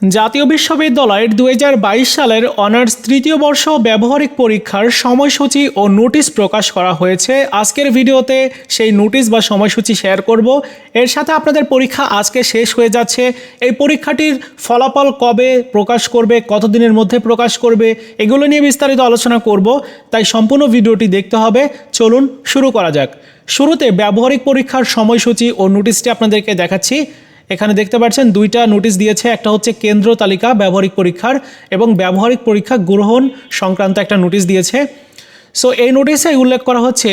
জাতীয় বিশ্ববিদ্যালয়ের দু হাজার বাইশ সালের অনার্স তৃতীয় বর্ষ ব্যবহারিক পরীক্ষার সময়সূচি ও নোটিশ প্রকাশ করা হয়েছে। আজকের ভিডিওতে সেই নোটিশ বা সময়সূচি শেয়ার করব। এর সাথে আপনাদের পরীক্ষা আজকে শেষ হয়ে যাচ্ছে। এই পরীক্ষাটির ফলাফল কবে প্রকাশ করবে, কতদিনের মধ্যে প্রকাশ করবে, এগুলো নিয়ে বিস্তারিত আলোচনা করব। তাই সম্পূর্ণ ভিডিওটি দেখতে হবে। চলুন শুরু করা যাক। শুরুতে ব্যবহারিক পরীক্ষার সময়সূচি ও নোটিশটি আপনাদেরকে দেখাচ্ছি। এখানে দেখতে পাচ্ছেন দুইটা নোটিশ দিয়েছে, একটা হচ্ছে কেন্দ্র তালিকা ব্যবহারিক পরীক্ষার এবং ব্যবহারিক পরীক্ষা গ্রহণ সংক্রান্ত একটা নোটিশ দিয়েছে। সো এই নোটিশে উল্লেখ করা হচ্ছে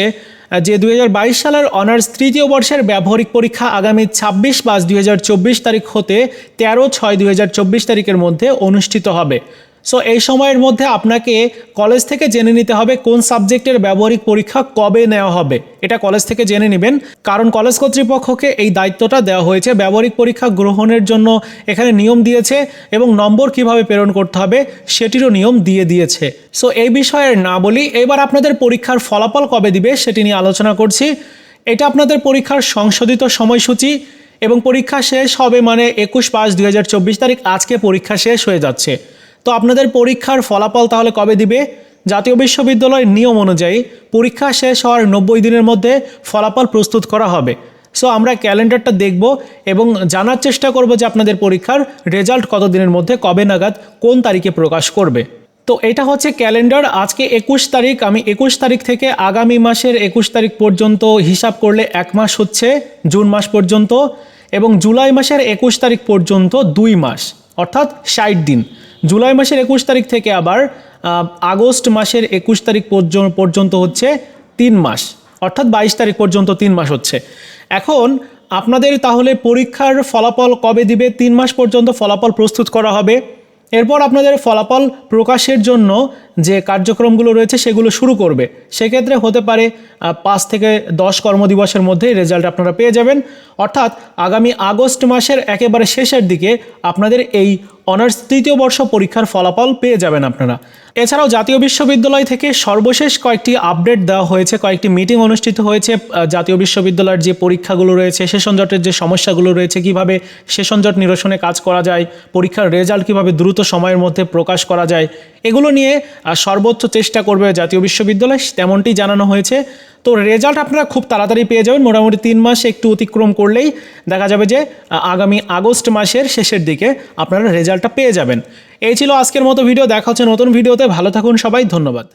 যে দুই হাজার বাইশ সালের অনার্স তৃতীয় বর্ষের ব্যবহারিক পরীক্ষা আগামী ছাব্বিশ পাঁচ দুই তারিখ হতে তেরো ছয় দুই তারিখের মধ্যে অনুষ্ঠিত হবে। সো এই সময়ের মধ্যে আপনাকে কলেজ থেকে জেনে নিতে হবে কোন সাবজেক্টের ব্যবহারিক পরীক্ষা কবে নেওয়া হবে। এটা কলেজ থেকে জেনে নেবেন। কারণ কলেজ কর্তৃপক্ষকে এই দায়িত্বটা দেওয়া হয়েছে। ব্যবহারিক পরীক্ষা গ্রহণের জন্য এখানে নিয়ম দিয়েছে এবং নম্বর কীভাবে প্রেরণ করতে হবে সেটিরও নিয়ম দিয়ে দিয়েছে। সো এই বিষয়ের না বলি, এবার আপনাদের পরীক্ষার ফলাফল কবে দিবে সেটি নিয়ে আলোচনা করছি। এটা আপনাদের পরীক্ষার সংশোধিত সময়সূচি এবং পরীক্ষা শেষ হবে মানে একুশ পাঁচ দুই তারিখ। আজকে পরীক্ষা শেষ হয়ে যাচ্ছে। তো আপনাদের পরীক্ষার ফলাফল তাহলে কবে দিবে? জাতীয় বিশ্ববিদ্যালয়ের নিয়ম অনুযায়ী পরীক্ষা শেষ হওয়ার নব্বই দিনের মধ্যে ফলাফল প্রস্তুত করা হবে। সো আমরা ক্যালেন্ডারটা দেখব এবং জানার চেষ্টা করব যে আপনাদের পরীক্ষার রেজাল্ট কত দিনের মধ্যে, কবে নাগাদ, কোন তারিখে প্রকাশ করবে। তো এটা হচ্ছে ক্যালেন্ডার। আজকে একুশ তারিখ। আমি একুশ তারিখ থেকে আগামী মাসের একুশ তারিখ পর্যন্ত হিসাব করলে এক মাস হচ্ছে, জুন মাস পর্যন্ত এবং জুলাই মাসের একুশ তারিখ পর্যন্ত দুই মাস, অর্থাৎ ষাট দিন। জুলাই মাসের একুশ তারিখ থেকে আবার আগস্ট মাসের একুশ তারিখ পর্য- পর্যন্ত হচ্ছে তিন মাস। অর্থাৎ বাইশ তারিখ পর্যন্ত তিন মাস হচ্ছে। এখন আপনাদের তাহলে পরীক্ষার ফলাফল কবে দিবে? তিন মাস পর্যন্ত ফলাফল প্রস্তুত করা হবে। এরপর আপনাদের ফলাফল প্রকাশের জন্য যে কার্যক্রমগুলো রয়েছে সেগুলো শুরু করবে। সেক্ষেত্রে হতে পারে পাঁচ থেকে দশ কর্মদিবসের মধ্যে রেজাল্ট আপনারা পেয়ে যাবেন। অর্থাৎ আগামী আগস্ট মাসের একেবারে শেষের দিকে আপনাদের এই অনার্স তৃতীয় বর্ষ পরীক্ষার ফলাফল পেয়ে যাবেন আপনারা। এছাড়াও জাতীয় বিশ্ববিদ্যালয় থেকে সর্বশেষ কয়েকটি আপডেট দেওয়া হয়েছে, কয়েকটি মিটিং অনুষ্ঠিত হয়েছে জাতীয় বিশ্ববিদ্যালয়ের যে পরীক্ষাগুলো রয়েছে, সেশন জটের যে সমস্যাগুলো রয়েছে, কীভাবে সেশন জট নিরসনে কাজ করা যায়, পরীক্ষার রেজাল্ট কীভাবে দ্রুত সময়ের মধ্যে প্রকাশ করা যায়, এগুলো নিয়ে সর্বোচ্চ চেষ্টা করবে জাতীয় বিশ্ববিদ্যালয়, তেমনটি জানানো হয়েছে। তো রেজাল্ট আপনারা খুব তাড়াতাড়ি পেয়ে যাবেন, মোটামুটি তিন মাস একটু অতিক্রম করলেই দেখা যাবে যে আগামী আগস্ট মাসের শেষের দিকে আপনারা রেজাল্টটা পেয়ে যাবেন। এই ছিল আজকের মতো ভিডিও, দেখা হচ্ছে নতুন ভিডিওতে। ভালো থাকুন সবাই ধন্যবাদ।